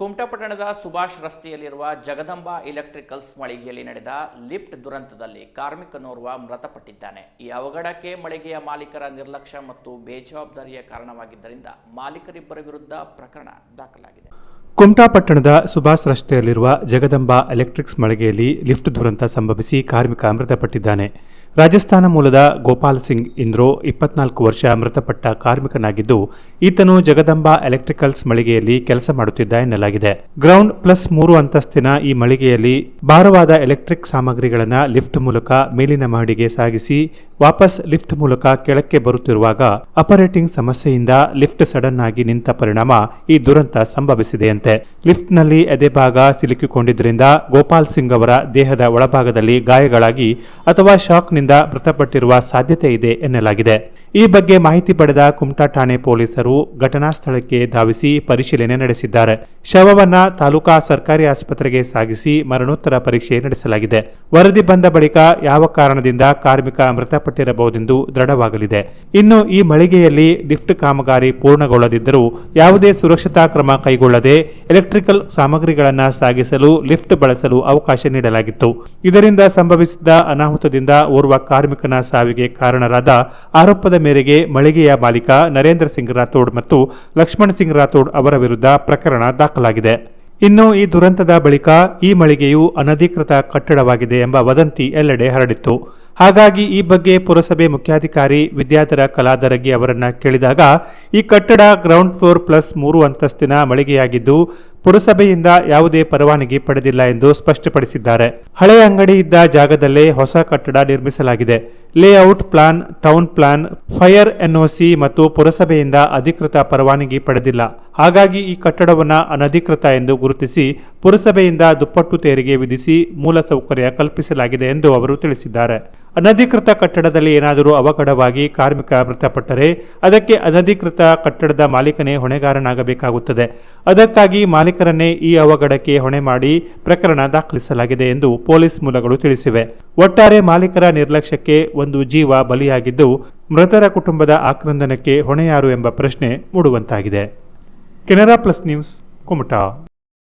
ಕುಮಟಪಟ್ಟಣದ ಸುಭಾಷ್ ರಸ್ತೆಯಲ್ಲಿರುವ ಜಗದಂಬಾ ಎಲೆಕ್ಟ್ರಿಕಲ್ಸ್ ಮಳಿಗೆಯಲ್ಲಿ ನಡೆದ ಲಿಫ್ಟ್ ದುರಂತದಲ್ಲಿ ಕಾರ್ಮಿಕನೋರ್ವ ಮೃತಪಟ್ಟಿದ್ದಾನೆ. ಈ ಅವಘಡಕ್ಕೆ ಮಳಿಗೆಯ ಮಾಲೀಕರ ನಿರ್ಲಕ್ಷ್ಯ ಮತ್ತು ಬೇಜವಾಬ್ದಾರಿಯ ಕಾರಣವಾಗಿದ್ದರಿಂದ ಮಾಲೀಕರಿಬ್ಬರ ವಿರುದ್ಧ ಪ್ರಕರಣ ದಾಖಲಾಗಿದೆ. ಕುಮಟಾಪಟ್ಟಣದ ಸುಭಾಷ್ ರಸ್ತೆಯಲ್ಲಿರುವ ಜಗದಂಬಾ ಎಲೆಕ್ಟ್ರಿಕ್ಸ್ ಮಳಿಗೆಯಲ್ಲಿ ಲಿಫ್ಟ್ ದುರಂತ ಸಂಭವಿಸಿ ಕಾರ್ಮಿಕ ಮೃತಪಟ್ಟಿದ್ದಾನೆ. ರಾಜಸ್ಥಾನ ಮೂಲದ ಗೋಪಾಲ್ ಸಿಂಗ್ ಇಂದ್ರೋ ಇಪ್ಪತ್ನಾಲ್ಕು ವರ್ಷ ಮೃತಪಟ್ಟ ಕಾರ್ಮಿಕನಾಗಿದ್ದು, ಈತನು ಜಗದಂಬಾ ಎಲೆಕ್ಟ್ರಿಕಲ್ಸ್ ಮಳಿಗೆಯಲ್ಲಿ ಕೆಲಸ ಮಾಡುತ್ತಿದ್ದ ಎನ್ನಲಾಗಿದೆ. ಗ್ರೌಂಡ್ ಪ್ಲಸ್ ಮೂರು ಅಂತಸ್ತಿನ ಈ ಮಳಿಗೆಯಲ್ಲಿ ಭಾರವಾದ ಎಲೆಕ್ಟ್ರಿಕ್ ಸಾಮಗ್ರಿಗಳನ್ನು ಲಿಫ್ಟ್ ಮೂಲಕ ಮೇಲಿನ ಮಹಡಿಗೆ ಸಾಗಿಸಿ, ವಾಪಸ್ ಲಿಫ್ಟ್ ಮೂಲಕ ಕೆಳಕ್ಕೆ ಬರುತ್ತಿರುವಾಗ ಆಪರೇಟಿಂಗ್ ಸಮಸ್ಯೆಯಿಂದ ಲಿಫ್ಟ್ ಸಡನ್ ಆಗಿ ನಿಂತ ಪರಿಣಾಮ ಈ ದುರಂತ ಸಂಭವಿಸಿದೆಯಂತೆ. ಲಿಫ್ಟ್ನಲ್ಲಿ ಎದೆಭಾಗ ಸಿಲುಕಿಕೊಂಡಿದ್ದರಿಂದ ಗೋಪಾಲ್ ಸಿಂಗ್ ಅವರ ದೇಹದ ಒಳಭಾಗದಲ್ಲಿ ಗಾಯಗಳಾಗಿ ಅಥವಾ ಶಾಕ್ನಿಂದ ಮೃತಪಟ್ಟಿರುವ ಸಾಧ್ಯತೆ ಇದೆ ಎನ್ನಲಾಗಿದೆ. ಈ ಬಗ್ಗೆ ಮಾಹಿತಿ ಪಡೆದ ಕುಮಟಾ ಠಾಣೆ ಪೊಲೀಸರು ಘಟನಾ ಸ್ಥಳಕ್ಕೆ ಧಾವಿಸಿ ಪರಿಶೀಲನೆ ನಡೆಸಿದ್ದಾರೆ. ಶವವನ್ನ ತಾಲೂಕಾ ಸರ್ಕಾರಿ ಆಸ್ಪತ್ರೆಗೆ ಸಾಗಿಸಿ ಮರಣೋತ್ತರ ಪರೀಕ್ಷೆ ನಡೆಸಲಾಗಿದೆ. ವರದಿ ಬಂದ ಬಳಿಕ ಯಾವ ಕಾರಣದಿಂದ ಕಾರ್ಮಿಕ ಮೃತಪಟ್ಟಿರಬಹುದೆಂದು ದೃಢವಾಗಲಿದೆ. ಇನ್ನು ಈ ಮಳಿಗೆಯಲ್ಲಿ ಲಿಫ್ಟ್ ಕಾಮಗಾರಿ ಪೂರ್ಣಗೊಳ್ಳದಿದ್ದರೂ ಯಾವುದೇ ಸುರಕ್ಷತಾ ಕ್ರಮ ಕೈಗೊಳ್ಳದೆ ಎಲೆಕ್ಟ್ರಿಕಲ್ ಸಾಮಗ್ರಿಗಳನ್ನು ಸಾಗಿಸಲು ಲಿಫ್ಟ್ ಬಳಸಲು ಅವಕಾಶ ನೀಡಲಾಗಿತ್ತು. ಇದರಿಂದ ಸಂಭವಿಸಿದ ಅನಾಹುತದಿಂದ ಓರ್ವ ಕಾರ್ಮಿಕನ ಸಾವಿಗೆ ಕಾರಣರಾದ ಆರೋಪದ ಮೇರೆಗೆ ಮಳಿಗೆಯ ಮಾಲೀಕ ನರೇಂದ್ರ ಸಿಂಗ್ ರಾಥೋಡ್ ಮತ್ತು ಲಕ್ಷ್ಮಣ್ ಸಿಂಗ್ ರಾಥೋಡ್ ಅವರ ವಿರುದ್ಧ ಪ್ರಕರಣ ದಾಖಲಾಗಿದೆ. ಇನ್ನು ಈ ದುರಂತದ ಬಳಿಕ ಈ ಮಳಿಗೆಯು ಅನಧಿಕೃತ ಕಟ್ಟಡವಾಗಿದೆ ಎಂಬ ವದಂತಿ ಎಲ್ಲೆಡೆ ಹರಡಿತ್ತು. ಹಾಗಾಗಿ ಈ ಬಗ್ಗೆ ಪುರಸಭೆ ಮುಖ್ಯಾಧಿಕಾರಿ ವಿದ್ಯಾಧರ ಕಲಾದರಗಿ ಅವರನ್ನು ಕೇಳಿದಾಗ, ಈ ಕಟ್ಟಡ ಗ್ರೌಂಡ್ ಫ್ಲೋರ್ ಪ್ಲಸ್ ಮೂರು ಅಂತಸ್ತಿನ ಮಳಿಗೆಯಾಗಿದ್ದು, ಪುರಸಭೆಯಿಂದ ಯಾವುದೇ ಪರವಾನಗಿ ಪಡೆದಿಲ್ಲ ಎಂದು ಸ್ಪಷ್ಟಪಡಿಸಿದ್ದಾರೆ. ಹಳೆಯ ಅಂಗಡಿ ಇದ್ದ ಜಾಗದಲ್ಲೇ ಹೊಸ ಕಟ್ಟಡ ನಿರ್ಮಿಸಲಾಗಿದೆ. Layout plan town plan fire NOC ಮತ್ತು ಪುರಸಭೆಯಿಂದ ಅಧಿಕೃತ ಪರವಾನಗಿ ಪಡೆದಿಲ್ಲ. ಹಾಗಾಗಿ ಈ ಕಟ್ಟಡವನ್ನು ಅನಧಿಕೃತ ಎಂದು ಗುರುತಿಸಿ, ಪುರಸಭೆಯಿಂದ ದುಪ್ಪಟ್ಟು ತೆರಿಗೆ ವಿಧಿಸಿ ಮೂಲಸೌಕರ್ಯ ಕಲ್ಪಿಸಲಾಗಿದೆ ಎಂದು ಅವರು ತಿಳಿಸಿದ್ದಾರೆ. ಅನಧಿಕೃತ ಕಟ್ಟಡದಲ್ಲಿ ಏನಾದರೂ ಅವಘಡವಾಗಿ ಕಾರ್ಮಿಕ ಮೃತಪಟ್ಟರೆ ಅದಕ್ಕೆ ಅನಧಿಕೃತ ಕಟ್ಟಡದ ಮಾಲೀಕನೇ ಹೊಣೆಗಾರನಾಗಬೇಕಾಗುತ್ತದೆ. ಅದಕ್ಕಾಗಿ ಮಾಲೀಕರನ್ನೇ ಈ ಅವಘಡಕ್ಕೆ ಹೊಣೆ ಮಾಡಿ ಪ್ರಕರಣ ದಾಖಲಿಸಲಾಗಿದೆ ಎಂದು ಪೊಲೀಸ್ ಮೂಲಗಳು ತಿಳಿಸಿವೆ. ಒಟ್ಟಾರೆ ಮಾಲೀಕರ ನಿರ್ಲಕ್ಷ್ಯಕ್ಕೆ ಒಂದು ಜೀವ ಬಲಿಯಾಗಿದ್ದು ಮೃತರ ಕುಟುಂಬದ ಆಕ್ರಂದನಕ್ಕೆ ಹೊಣೆಯಾರು ಎಂಬ ಪ್ರಶ್ನೆ ಮೂಡುವಂತಾಗಿದೆ. Canara plus news, Kumta.